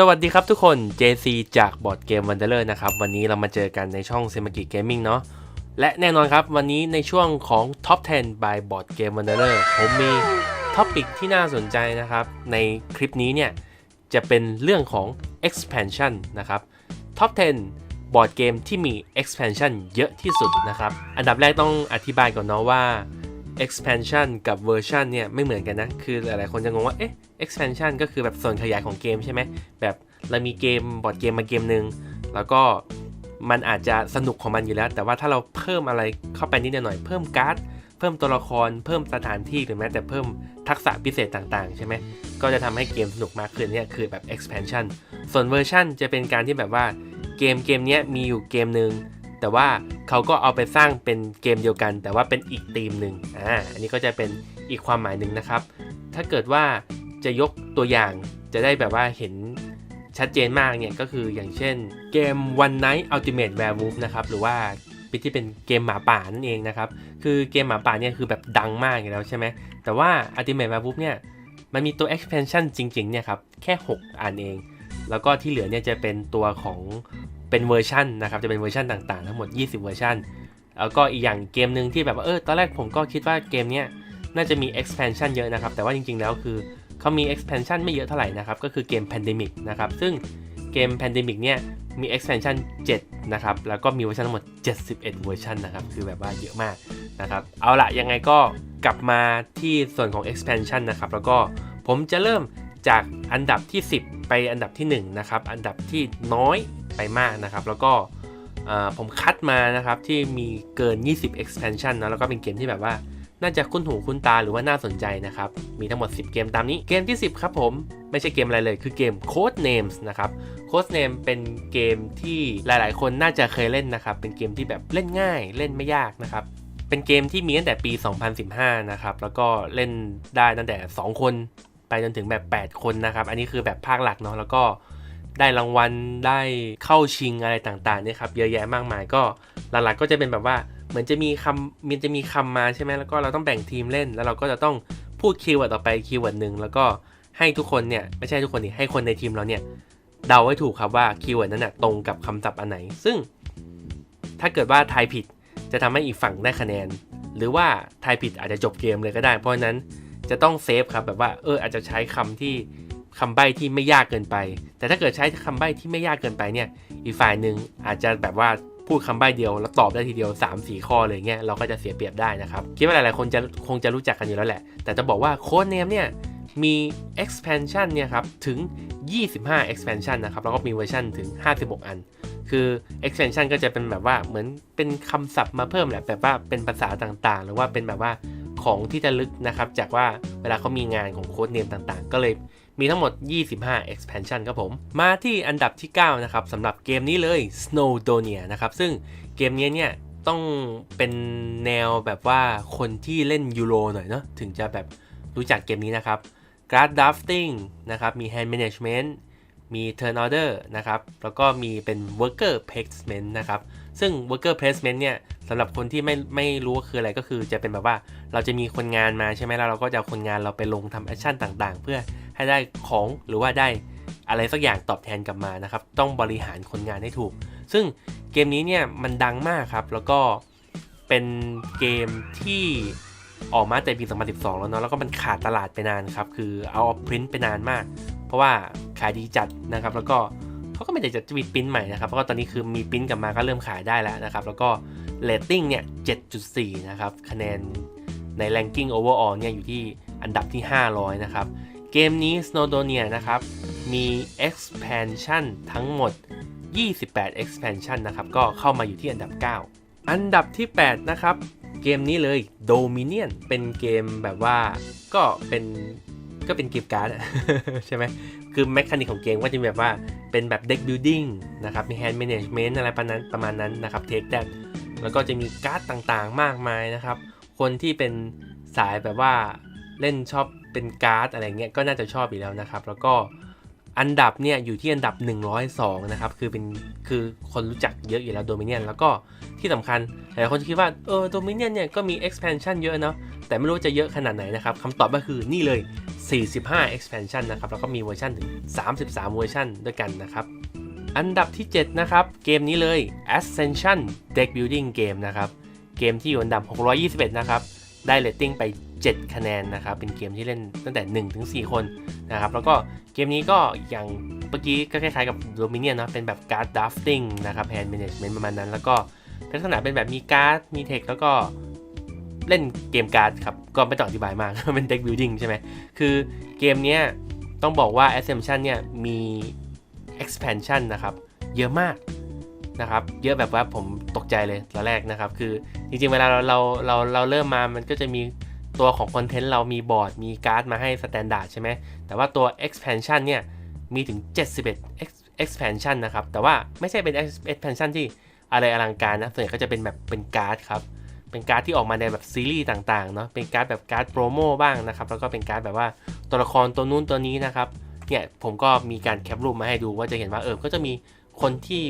สวัสดีครับทุกคน JC จากบอร์ดเกม Wanderer นะครับ วันนี้เรามาเจอกันในช่อง s e m a g i Gaming เนาะและแน่นอนครับ วันนี้ในช่วงของ Top 10 by Board Game Wanderer ผมมีท็อปิกที่น่าสนใจนะครับ ในคลิปนี้เนี่ย จะเป็นเรื่องของ expansion นะครับ Top 10 บอร์ดเกมที่มี expansion เยอะที่สุดนะครับ อันดับแรกต้องอธิบายก่อนเนาะว่า expansion กับ version เนี่ยไม่เหมือนกันนะ คือหลายๆคนจะงงว่า เอ๊ะ expansion ก็คือแบบส่วนขยายของเกมใช่ไหม แบบเรามีเกมบอร์ดเกมมาเกมหนึ่งแล้วก็มันอาจจะสนุกของมันอยู่แล้ว แต่ว่าถ้าเราเพิ่มอะไรเข้าไปนิดหน่อย เพิ่มการ์ด เพิ่มตัวละคร เพิ่มสถานที่หรือแม้แต่เพิ่มทักษะพิเศษต่างๆ ใช่ไหม ก็จะทำให้เกมสนุกมากขึ้นเนี่ยคือแบบ expansion ส่วน version จะเป็นการที่แบบว่าเกมเกมเนี้ยมีอยู่เกมหนึ่ง แต่ว่าเขาก็เอาไปสร้างเป็นเกมเดียวกัน แต่ว่าเป็นอีกธีมหนึ่งอ่าอันนี้ก็จะเป็นอีกความหมายหนึ่งนะครับ ถ้าเกิดว่าจะยกตัวอย่างจะได้แบบว่าเห็นชัดเจนมากเนี่ยก็คืออย่างเช่นเกม One Night Ultimate Werewolf นะครับหรือว่าที่เป็นเกมหมาป่านั่นเองนะครับ คือเกมหมาป่าเนี่ยคือแบบดังมากอยู่แล้วใช่ไหมแต่ว่า Ultimate Werewolf เนี่ยมันมีตัว expansion จริงๆเนี่ยครับแค่ 6 อันเอง แล้วก็ที่เหลือเนี่ยจะเป็นตัวของ เป็นเวอร์ชันนะครับจะเป็นเวอร์ชันต่างๆ ทั้งหมด 20 เวอร์ชันแล้วก็อีกอย่างเกมหนึ่งที่แบบว่าเออตอนแรกผมก็คิดว่าเกมเนี้ยน่าจะมี expansion เยอะนะครับ แต่ว่าจริงๆแล้วคือเขามี expansion ไม่เยอะเท่าไหร่นะครับ ก็คือเกม Pandemic นะครับ ซึ่งเกม Pandemic เนี่ยมี expansion 7 นะครับ แล้วก็มีเวอร์ชันทั้งหมด 71 เวอร์ชันนะครับ คือแบบว่าเยอะมากนะครับ เอาละยังไงก็กลับมาที่ส่วนของ expansion นะครับ แล้วก็ผมจะเริ่มจากอันดับที่ 10 ไปอันดับที่ 1 นะครับ อันดับที่น้อย ไปมากนะครับ แล้วก็ผมคัดมานะครับ ที่มีเกิน 20 expansion นะแล้วก็เป็นเกมที่แบบว่าน่าจะคุ้นหูคุ้นตาหรือว่าน่าสนใจนะครับ มีทั้งหมด 10 เกมตามนี้ เกมที่ 10 ครับผม ไม่ใช่เกมอะไรเลย คือเกม Code Names นะครับ Code Name เป็นเกมที่หลายๆ คนน่าจะเคยเล่นนะครับ เป็นเกมที่แบบเล่นง่าย เล่นไม่ยากนะครับ เป็นเกมที่มีตั้งแต่ปี 2015 นะครับ แล้วก็เล่นได้ตั้งแต่ 2 คน ไปจนถึงแบบ 8 คนนะครับ อันนี้คือแบบภาคหลักเนาะ แล้วก็ ได้รางวัลได้เข้าชิงอะไรต่างๆเนี่ยครับเยอะแยะมากมายก็หลักๆก็จะเป็นแบบว่าเหมือนจะมีคำมันจะมีคำมาใช่ไหมแล้วก็เราต้องแบ่งทีมเล่น แล้วเราก็จะต้องพูดคีย์เวิร์ดต่อไปคีย์เวิร์ดหนึ่งแล้วก็ให้ทุกคนเนี่ยไม่ใช่ทุกคนนี่ให้คนในทีมเราเนี่ยเดาไว้ถูกครับว่าคีย์เวิร์ดนั้นนะตรงกับคำศัพท์อันไหน ซึ่ง ถ้าเกิดว่าทายผิดจะทำให้อีกฝั่งได้คะแนน หรือว่าทายผิดอาจจะจบเกมเลยก็ได้ เพราะฉะนั้นจะต้องเซฟครับแบบว่าเอออาจจะใช้คำที่ คำใบ้ที่ไม่ยากเกินไป แต่ถ้าเกิดใช้คำใบ้ที่ไม่ยากเกินไปเนี่ย อีกฝ่ายหนึ่งอาจจะแบบว่าพูดคำใบ้เดียวแล้วตอบได้ทีเดียว 3 4 ข้อเลยเงี้ยเราก็จะเสียเปรียบได้นะครับ คิดว่าหลายๆคนจะคงจะรู้จักกันอยู่แล้วแหละ แต่จะบอกว่าโค้ดเนมเนี่ยมี expansion เนี่ยครับถึง 25 expansion นะครับแล้วก็มีเวอร์ชันถึง 56 อัน คือ expansion ก็จะเป็นแบบว่าเหมือนเป็นคำศัพท์มาเพิ่มแหละแบบว่าเป็นภาษาต่างๆ หรือว่าเป็นแบบว่าของที่จะลึกนะครับ จากว่าเวลาเขามีงานของโค้ดเนมต่างๆ ก็เลย มีทั้งหมด 25 expansion ครับผม มาที่อันดับที่ 9 นะครับสำหรับเกมนี้เลย Snowdonia นะครับ ซึ่งเกมนี้เนี่ยต้องเป็นแนวแบบว่าคนที่เล่นยูโรหน่อยเนาะถึงจะแบบรู้จักเกมนี้นะครับ Card Drafting นะครับ มี Hand Management มี Turn Order นะครับ แล้วก็มีเป็น Worker Placement นะครับ ซึ่ง Worker Placement เนี่ยสำหรับคนที่ไม่ไม่รู้ว่าคืออะไรก็คือจะเป็นแบบว่าเราจะมีคนงานมาใช่ไหมแล้วเราก็จะเอาคนงานเราไปลงทำแอคชั่นต่างๆ เพื่อให้ได้ของหรือว่าได้อะไรสักอย่างตอบแทนกลับมานะครับ ต้องบริหารคนงานให้ถูก ซึ่งเกมนี้เนี่ยมันดังมากครับ แล้วก็เป็นเกมที่ ออกมาแต่ปี 2012 แล้วเนาะแล้วก็มันขาดตลาดไปนานครับ คือเอาออฟพรินต์ไปนานมาก เพราะว่าขายดีจัดนะครับ แล้วก็เขาก็ไม่ได้จะมีปิ้นใหม่นะครับเพราะว่าตอนนี้คือมีปิ้นกลับมาก็เริ่มขายได้แล้วนะครับ แล้วก็เรตติ้งเนี่ย 7.4 นะครับ คะแนนใน ranking overall เนี่ยอยู่ที่อันดับที่ 500 นะครับ เกมนี้ Snowdonia นะครับ มี expansion ทั้งหมด 28 expansion นะครับ ก็เข้ามาอยู่ที่อันดับ 9 อันดับที่ 8 นะครับ เกมนี้เลย Dominion เป็นเกมแบบว่าก็เป็นก็เป็นเกมการ์ดใช่ไหมคือแมคคานิกของเกมก็จะแบบว่าเป็นแบบ deck building นะครับ มี hand management อะไรประมาณนั้นประมาณนั้นนะครับ take that แล้วก็จะมีการ์ดต่างๆ มากมายนะครับ คนที่เป็นสายแบบว่าเล่นชอบเป็นการ์ดอะไรเงี้ยก็น่าจะชอบอยู่แล้วนะครับ แล้วก็ อันดับเนี่ยอยู่ที่อันดับ 102 นะครับ คือเป็นคือคนรู้จักเยอะอยู่แล้วโดมิเนียนแล้วก็ที่สำคัญหลายคนจะคิดว่าเออโดมิเนียนเนี่ยก็มี expansion เยอะเนาะแต่ไม่รู้จะเยอะขนาดไหนนะครับคำตอบก็คือนี่เลย 45 expansion นะครับแล้วก็มีเวอร์ชันถึง 33 เวอร์ชันด้วยกันนะครับ อันดับที่ 7 นะครับ เกมนี้เลย Ascension Deck Building Game นะครับ เกมที่อยู่อันดับ 621 นะครับ ได้เรตติ้งไป 7 คะแนนนะครับ เป็นเกมที่เล่นตั้งแต่ 1 ถึง 4 คนนะครับ แล้วก็เกมนี้ก็อย่างเมื่อกี้ก็คล้ายๆกับ Dominion นะเป็นแบบการ์ดดัฟติ้งนะครับ Hand Management ประมาณนั้น แล้วก็ลักษณะเป็นแบบมีการ์ดมีเทคแล้วก็เล่นเกมการ์ดครับ ก็ไม่ต้องอธิบายมาก เป็น Deck Building ใช่ไหมคือเกมเนี้ยต้องบอกว่า Ascension เนี่ยมี expansion นะครับ เยอะมากนะครับ เยอะแบบว่าผมตกใจเลยตอนแรกนะครับ คือจริงๆ เวลาเราเราเราเราเริ่มมามันก็จะมี ตัวของคอนเทนต์เรามีบอร์ดมีการ์ดมาให้สแตนดาร์ดใช่ไหมแต่ว่าตัว expansion เนี่ย มีถึง 71 expansion นะครับ แต่ว่าไม่ใช่เป็น expansion ที่อะไรอลังการนะ ส่วนใหญ่ก็จะเป็นแบบเป็นการ์ดครับ เป็นการ์ดที่ออกมาในแบบซีรีส์ต่างๆ เนาะเป็นการ์ดแบบการ์ดโปรโมบ้างนะครับ แล้วก็เป็นการ์ดแบบว่าตัวละครตัวนู้นตัวนี้นะครับ เนี่ยผมก็มีการแคปรูปมาให้ดูว่าจะเห็นว่าเออ ก็จะมีคนที่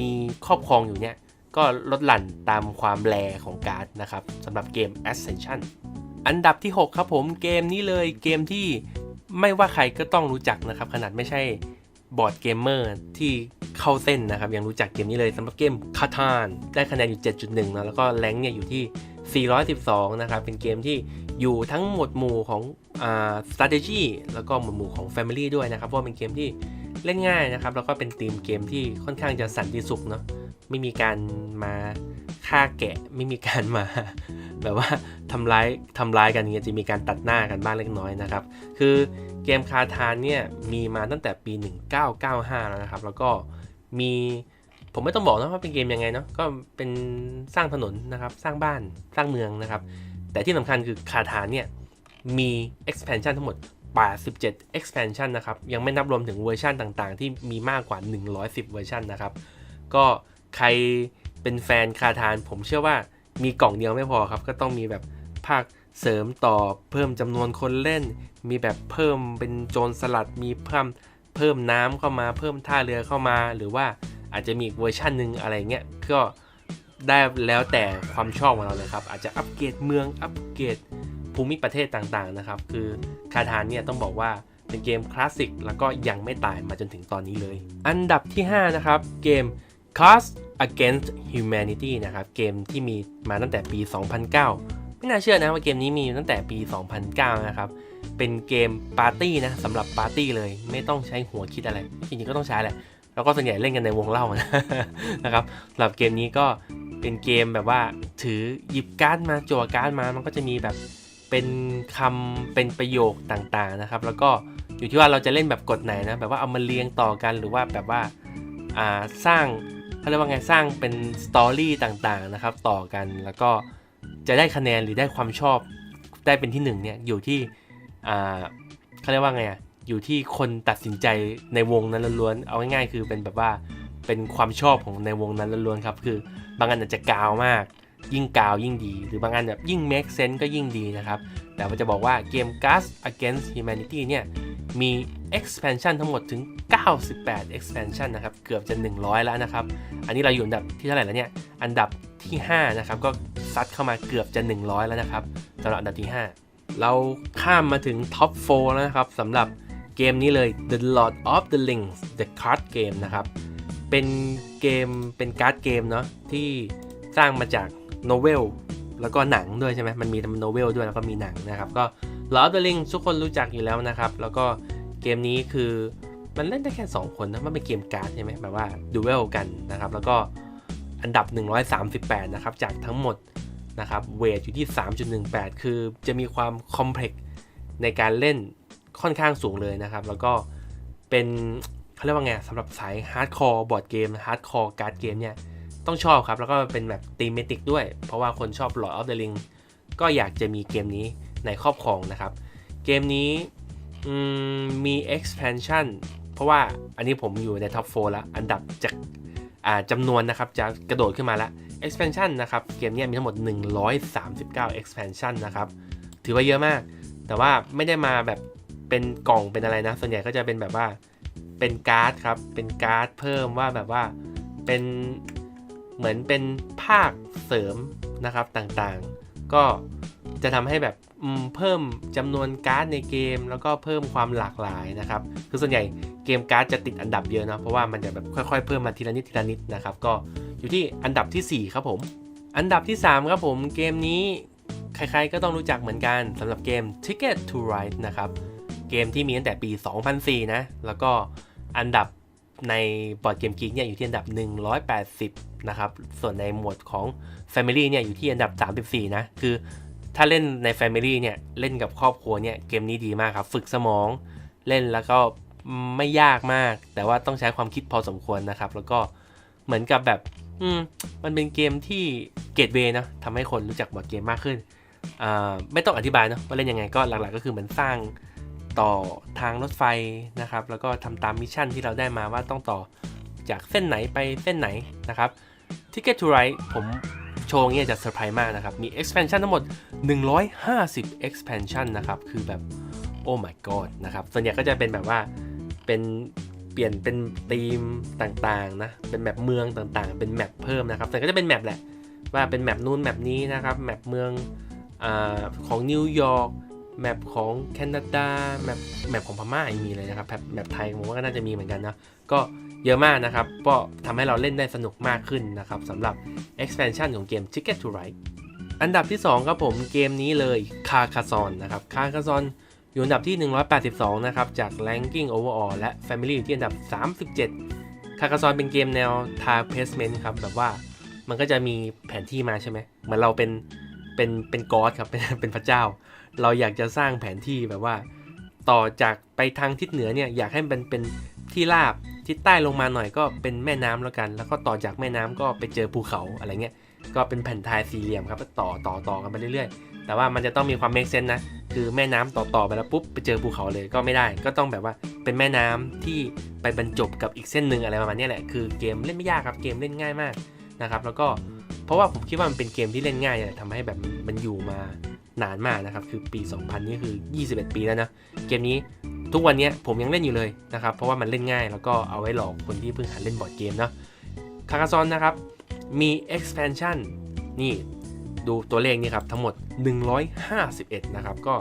มีครอบครองอยู่เนี่ย ก็ลดหลั่นตามความแรของการ์ดนะครับสำหรับเกม Ascension อันดับที่ 6 ครับผมเกมนี้เลยเกมที่ไม่ว่าใครก็ต้องรู้จักนะครับ ขนาดไม่ใช่บอร์ดเกมเมอร์ที่เข้าเส้นนะครับ ยังรู้จักเกมนี้เลยสำหรับเกมคาทานได้คะแนนอยู่ 7.1นะแล้วก็แรงเนี่ยอยู่ที่ 412 นะครับ เป็นเกมที่อยู่ทั้งหมวดหมู่ของอ่า strategy แล้วก็หมวดหมู่ของ family ด้วยนะครับเพราะว่าเป็นเกมที่เล่นง่ายนะครับ แล้วก็เป็นธีมเกมที่ค่อนข้างจะสันติสุขเนาะ ไม่มีการมาฆ่าแกะ ไม่มีการมาแบบว่าทำร้ายทำร้ายกันเงี้ยจะมีการตัดหน้ากันบ้างเล็กน้อยนะครับ คือเกมคาทานเนี่ยมีมาตั้งแต่ปี 1995 แล้วนะครับ แล้วก็มีผมไม่ต้องบอกนะว่าเป็นเกมยังไงเนาะก็เป็นสร้างถนนนะครับ สร้างบ้านสร้างเมืองนะครับ แต่ที่สำคัญคือคาทานเนี่ยมี expansion ทั้งหมด 87 expansion นะครับ ยังไม่นับรวมถึงเวอร์ชันต่างๆ ที่มีมากกว่า 110 เวอร์ชันนะครับ ก็ ใครเป็นแฟนคาทาน ผมเชื่อว่ามีกล่องเดียวไม่พอครับ ก็ต้องมีแบบภาคเสริมต่อเพิ่มจำนวนคนเล่น มีแบบเพิ่มเป็นโจรสลัดมีเพิ่มเพิ่มน้ำเข้ามาเพิ่มท่าเรือเข้ามา หรือว่าอาจจะมีอีกเวอร์ชันหนึ่งอะไรเงี้ยก็ได้แล้วแต่ความชอบของเราเลยครับ อาจจะอัปเกรดเมืองอัปเกรดภูมิประเทศต่างๆนะครับ คือคาทานเนี่ยต้องบอกว่าเป็นเกมคลาสสิกแล้วก็ยังไม่ตายมาจนถึงตอนนี้เลย อันดับที่ 5 นะครับ เกม Cast Against Humanity นะครับ เกมที่มีมาตั้งแต่ปี 2009 ไม่น่าเชื่อนะว่าเกมนี้มีตั้งแต่ปี 2009 นะครับ เป็นเกมปาร์ตี้นะสำหรับปาร์ตี้เลย ไม่ต้องใช้หัวคิดอะไร จริงๆก็ต้องใช้แหละ แล้วก็ส่วนใหญ่เล่นกันในวงเล่านะนะครับสำหรับเกมนี้ก็เป็นเกมแบบว่าถือหยิบการ์ดมาจั่วการ์ดมา มันก็จะมีแบบเป็นคำเป็นประโยคต่างๆนะครับ แล้วก็อยู่ที่ว่าเราจะเล่นแบบกฎไหนนะแบบว่าเอามาเรียงต่อกันหรือว่าแบบว่าอ่าสร้าง เขาเรียกว่าไงสร้างเป็นสตอรี่ต่างๆนะครับต่อกันแล้วก็จะได้คะแนนหรือได้ความชอบได้เป็นที่หนึ่งเนี่ยอยู่ที่อ่าเขาเรียกว่าไงอะอยู่ที่คนตัดสินใจในวงนั้นล้วนๆเอาง่ายๆ คือเป็นแบบว่าเป็นความชอบของในวงนั้นล้วนๆครับคือบางอันอาจจะกาวมาก ยิ่งกาวยิ่งดี หรือบางอันแบบยิ่ง make sense ก็ยิ่งดีนะครับ แต่ว่าจะบอกว่าเกม Gas Against Humanity เนี่ยมี expansion ทั้งหมดถึง 98 expansion นะครับเกือบจะ 100 แล้วนะครับ อันนี้เราอยู่อันดับที่เท่าไหร่แล้วเนี่ยอันดับที่ 5 นะครับ ก็ซัดเข้ามาเกือบจะ 100 แล้วนะครับสำหรับอันดับที่ 5 เราข้ามมาถึงท็อป4แล้วนะครับสำหรับเกมนี้เลย The Lord of the Rings The Card Game นะครับเป็นเกมเป็นการ์ดเกมเนาะที่สร้างมาจาก โนเวลแล้วก็หนังด้วยใช่ไหมมันมีทั้งโนเวลด้วยแล้วก็มีหนังนะครับ ก็ Lord of the Ring ทุกคนรู้จักอยู่แล้วนะครับ แล้วก็เกมนี้คือมันเล่นได้แค่ 2 คนนะมันเป็นเกมการ์ดใช่ไหมแบบว่าดูเวลกันนะครับ แล้วก็อันดับ 138 นะครับ จากทั้งหมดนะครับเวทอยู่ที่ 3.18 คือจะมีความคอมเพล็กซ์ในการเล่นค่อนข้างสูงเลยนะครับ แล้วก็เป็นเขาเรียกว่าไงสำหรับสายฮาร์ดคอร์บอร์ดเกมฮาร์ดคอร์การ์ดเกมเนี่ย ต้องชอบครับ แล้วก็เป็นแบบตีมเมติกด้วย เพราะว่าคนชอบ Lord of the Ring ก็อยากจะมีเกมนี้ในครอบครองนะครับ เกมนี้มี expansion เพราะว่าอันนี้ผมอยู่ในท็อป4แล้ว อันดับจากจำนวนนะครับ จะกระโดดขึ้นมาแล้ว expansion นะครับ เกมนี้มีทั้งหมด 139 expansion นะครับ ถือว่าเยอะมาก แต่ว่าไม่ได้มาแบบเป็นกล่องเป็นอะไรนะ ส่วนใหญ่ก็จะเป็นแบบว่าเป็นการ์ดครับ เป็นการ์ดเพิ่มว่าแบบว่าเป็น เหมือนเป็นภาคเสริมนะครับต่างๆ ก็จะทำให้แบบเพิ่มจำนวนการ์ดในเกม แล้วก็เพิ่มความหลากหลายนะครับ คือส่วนใหญ่เกมการ์ดจะติดอันดับเยอะนะเพราะว่ามันจะแบบค่อยๆ เพิ่มมาทีละนิดทีละนิดนะครับ ก็อยู่ที่อันดับทีสี่4 ครับผม อันดับที่ 3 ครับผมเกมนี้ใครๆก็ต้องรู้จักเหมือนกันสำหรับเกม Ticket to Ride นะครับ เกมที่มีตั้งแต่ปี 2004 นะ แล้วก็อันดับ ในบอร์ดเกมกิ๊กเนี่ยอยู่ที่อันดับ 180 นะครับ ส่วนในหมวดของ Family เนี่ยอยู่ที่อันดับ 34 นะ คือถ้าเล่นใน Family เนี่ยเล่นกับครอบครัวเนี่ยเกมนี้ดีมากครับ ฝึกสมองเล่นแล้วก็ไม่ยากมาก แต่ว่าต้องใช้ความคิดพอสมควรนะครับ แล้วก็เหมือนกับแบบอืมมันเป็นเกมที่เกตเวย์นะทำให้คนรู้จักบอร์ดเกมมากขึ้นอ่าไม่ต้องอธิบายเนาะว่าเล่นยังไงก็หลักๆก็คือเหมือนสร้าง ต่อทางรถไฟนะครับ แล้วก็ทำตามมิชชั่นที่เราได้มาว่าต้องต่อจากเส้นไหนไปเส้นไหนนะครับ Ticket to Ride ผมโชว์เงี้ยจะเซอร์ไพรส์มากนะครับ มี expansion ทั้งหมด 150 expansion นะครับ คือแบบ โอ้ my god นะครับ ส่วนใหญ่ก็จะเป็นแบบว่าเป็นเปลี่ยนเป็นธีมต่างๆนะ เป็นแมปเมืองต่างๆ เป็นแมปเพิ่มนะครับ แต่ก็จะเป็นแมปแหละ ว่าเป็นแมปนู้นแมปนี้นะครับ แมปเมืองอของนิวยอร์ก แมปของแคนาดาแมปแมปของพม่ายังมีเลยนะครับแมปแมปไทยผมว่าก็น่าจะมีเหมือนกันนะก็เยอะมากนะครับ ก็ทำให้เราเล่นได้สนุกมากขึ้นนะครับสำหรับ expansion ของเกม Ticket to Ride อันดับที่ 2 ครับผมเกมนี้เลย Carcassonne นะครับ Carcassonne อยู่อันดับที่ 182 นะครับ จาก Ranking Overall และ Family อยู่ที่อันดับ 37 Carcassonne เป็นเกมแนว Tile Placement ครับ แบบว่ามันก็จะมีแผนที่มาใช่ไหมเหมือนเราเป็น เป็นเป็นกอดครับเป็นเป็นพระเจ้า เราอยากจะสร้างแผนที่แบบว่า ต่อจากไปทางทิศเหนือเนี่ยอยากให้มันเป็นที่ราบทิศใต้ลงมาหน่อยก็เป็นแม่น้ำแล้วกัน แล้วก็ต่อจากแม่น้ำก็ไปเจอภูเขาอะไรเงี้ยก็เป็นแผ่นทายสี่เหลี่ยมครับต่อต่อต่อกันไปเรื่อยๆ แต่ว่ามันจะต้องมีความเมคเซนนะคือแม่น้ำต่อต่อไปแล้วปุ๊บไปเจอภูเขาเลยก็ไม่ได้ ก็ต้องแบบว่าเป็นแม่น้ำที่ไปบรรจบกับอีกเส้นหนึ่งอะไรประมาณนี้แหละคือเกมเล่นไม่ยากครับเกมเล่นง่ายมากนะครับแล้วก็ ราะว่าผมคิดว่ามันเป็นเกมที่เล่นง่ายเนี่ยทำให้แบบมันอยู่มานานมากนะครับ คือปี 2000 นี่คือ 21 ปีแล้วนะ เกมนี้ทุกวันนี้ผมยังเล่นอยู่เลยนะครับ เพราะว่ามันเล่นง่ายแล้วก็เอาไว้หลอกคนที่เพิ่งหัดเล่นบอร์ดเกมเนาะคาคาซอนนะครับ มี expansion นี่ดูตัวเลขนี่ครับ ทั้งหมด 151 นะครับ ก็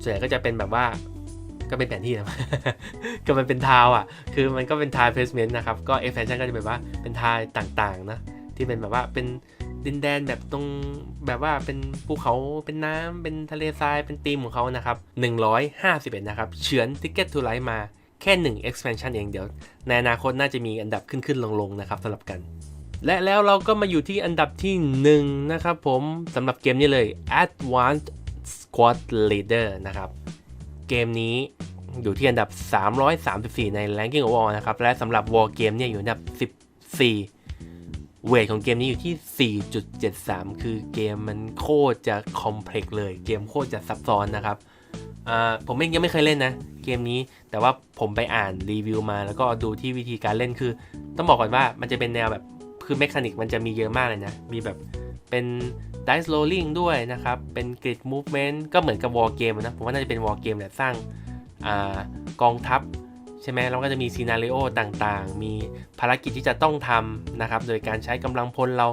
ส่วนใหญ่ก็จะเป็นแบบว่าก็เป็นแผนที่นะก็มันเป็นทาวอะ คือมันก็เป็นทาย placement นะครับ ก็ expansion ก็จะเป็นว่าเป็นทายต่างๆนะ ที่เป็นแบบว่าเป็น ดินแดนแบบตรงแบบว่าเป็นภูเขาเป็นน้ำเป็นทะเลทรายเป็นธีมของเขานะครับ 151 นะครับเฉือน Ticket to Ride มาแค่ 1 expansion เองเดี๋ยว ในอนาคตน่าจะมีอันดับขึ้นๆลงๆนะครับสำหรับกัน และแล้วเราก็มาอยู่ที่อันดับที่ 1 นะครับผมสำหรับเกมนี้เลย Advanced Squad Leader นะครับ เกมนี้อยู่ที่อันดับ 334 ใน Ranking Overall นะครับ และสำหรับ War Game เนี่ยอยู่อันดับ 14 เวทของเกมนี้อยู่ที่ 4.73 คือเกมมันโคตรจะคอมเพล็กซ์เลย เกมโคตรจะซับซ้อนนะครับ ผมเองยังไม่เคยเล่นนะ เกมนี้ แต่ว่าผมไปอ่านรีวิวมา แล้วก็ดูที่วิธีการเล่นคือ ต้องบอกก่อนว่ามันจะเป็นแนวแบบ คือเมคานิกมันจะมีเยอะมากเลยนะ มีแบบเป็น dice rolling ด้วยนะครับ เป็น grid movement ก็เหมือนกับ war game นะ ผมว่าน่าจะเป็น war game แหละสร้างอกองทัพ ใช่ไหมเราก็จะมีซีนารีโอต่างๆ มีภารกิจที่จะต้องทำนะครับ โดยการใช้กำลังพลเรา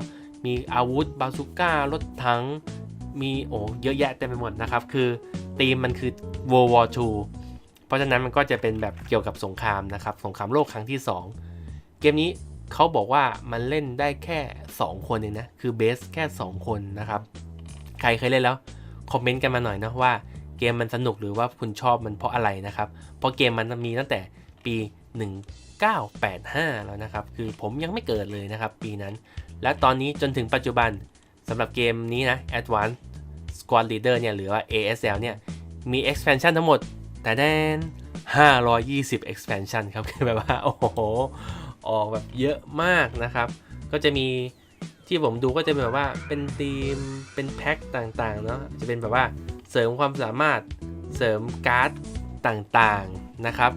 มีอาวุธบาซูก้ารถถังมีโอ้เยอะแยะเต็มไปหมดนะครับ คือธีมมันคือ World War II เพราะฉะนั้นมันก็จะเป็นแบบเกี่ยวกับสงครามนะครับ สงครามโลกครั้งที่ 2 เกมนี้เขาบอกว่ามันเล่นได้แค่ 2 คนเองนะ คือเบสแค่ 2 คนนะครับ ใครเคยเล่นแล้ว คอมเมนต์กันมาหน่อยนะว่าเกมมันสนุกหรือว่าคุณชอบมันเพราะอะไรนะครับ เพราะเกมมันมีตั้งแต่ ปี 1985 แล้วนะครับ คือผมยังไม่เกิดเลยนะครับ ปีนั้น และตอนนี้จนถึงปัจจุบันสำหรับเกมนี้นะ Advanced Squad Leader เนี่ยหรือว่า ASL เนี่ยมี expansion ทั้งหมด แต่แดน520 expansion ครับคือแบบว่า โอ้โห ออกแบบเยอะมากนะครับ ก็จะมีที่ผมดูก็จะเป็นแบบว่าเป็นธีมเป็นแพ็คต่างๆเนาะจะเป็นแบบว่าเสริมความสามารถเสริมการ์ดต่างๆนะครับ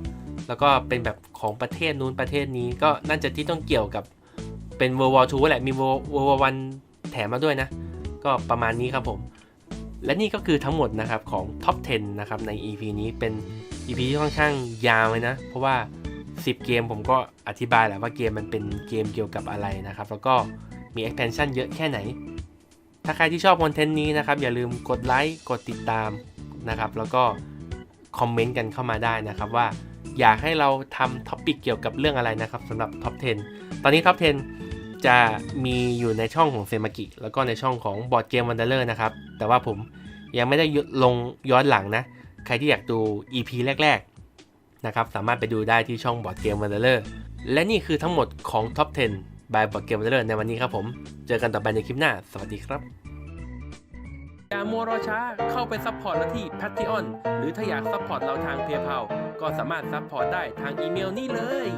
แล้วก็เป็นแบบของประเทศนู้นประเทศนี้ก็น่าจะที่ต้องเกี่ยวกับเป็น World War II แหละ มี World War One แถมมาด้วยนะ ก็ประมาณนี้ครับผม และนี่ก็คือทั้งหมดนะครับของ Top 10 นะครับใน EP นี้เป็น EP ที่ค่อนข้างยาวเลยนะ เพราะว่า 10 เกมผมก็อธิบายแหละว่าเกมมันเป็นเกมเกี่ยวกับอะไรนะครับ แล้วก็มี expansion เยอะแค่ไหน ถ้าใครที่ชอบคอนเทนต์นี้นะครับ อย่าลืมกดไลค์ กดติดตามนะครับ แล้วก็คอมเมนต์กันเข้ามาได้นะครับว่า อยากให้เราทำท็อปิกเกี่ยวกับเรื่องอะไรนะครับสำหรับท็อป 10 ตอนนี้ท็อป 10 จะมีอยู่ในช่องของเซมากิแล้วก็ในช่องของบอร์ดเกมวันเดอร์นะครับ แต่ว่าผมยังไม่ได้ลงย้อนหลังนะ ใครที่อยากดู EP แรก ๆ นะครับ สามารถไปดูได้ที่ช่องบอร์ดเกมวันเดอร์และนี่คือทั้งหมดของ Top 10 by บอร์ดเกมวันเดอร์ในวันนี้ครับผม เจอกันต่อไปในคลิปหน้า สวัสดีครับ อย่ามัวรอช้าเข้าไปซัพพอร์ตเราที่ Patreon หรือถ้าอยากซัพพอร์ตเราทางเพย์เพาก็สามารถซัพพอร์ตได้ทางอีเมลนี้เลย